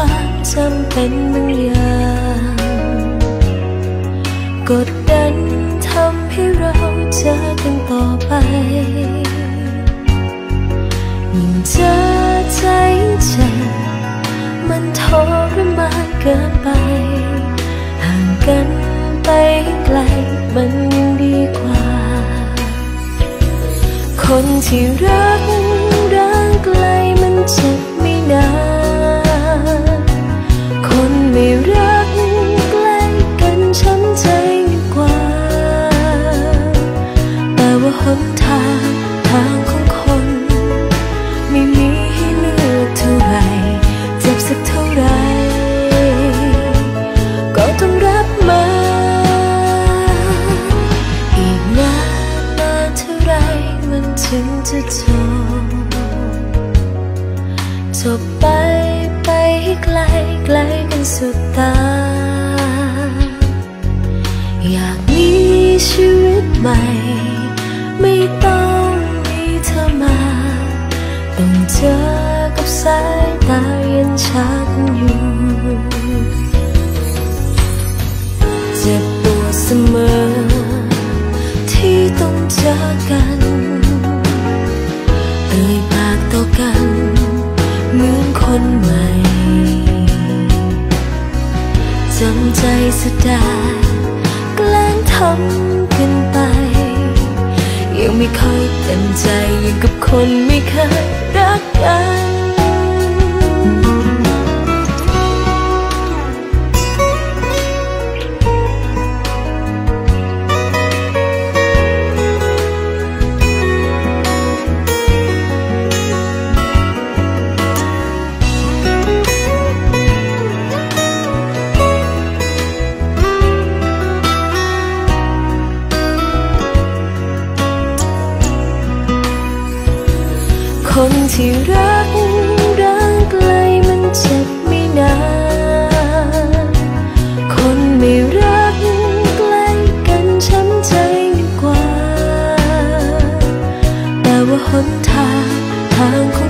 ความจำเป็นบางอย่างกดดันทำให้เราเจอกันต่อไปยิ่งเจอใจเจ็บมันทรมานเกินไป ห่างกันไปไกลมันยังดีกว่า คนที่รักร่างไกลมันเจ็บ หนทางทางของคน ไม่มีให้เลือกเท่าไหรเจ็บสักเท่าไหรก็ต้องรับมา อีกนานนานเท่าไรมันถึงจะจบจบไปไปไกลไกลกันสุดตา อยากมีชีวิตใหม่ ไม่ต้องมีเธอมา ต้องเจอกับสายตาเย็นชากันอยู่เจ็บปวดเสมอ ที่ต้องเจอกันเอ่ยปากต่อกัน เหมือนคนใหม่จำใจสดาแกล้งทำ ยังไม่ค่อยเต็มใจอยังกับคนไม่เคยรักกัน คนที่รักรักไกลมันเจ็บไม่นาน คนไม่รักใกล้กันช้ำใจกว่า แต่ว่าหนทางทางของ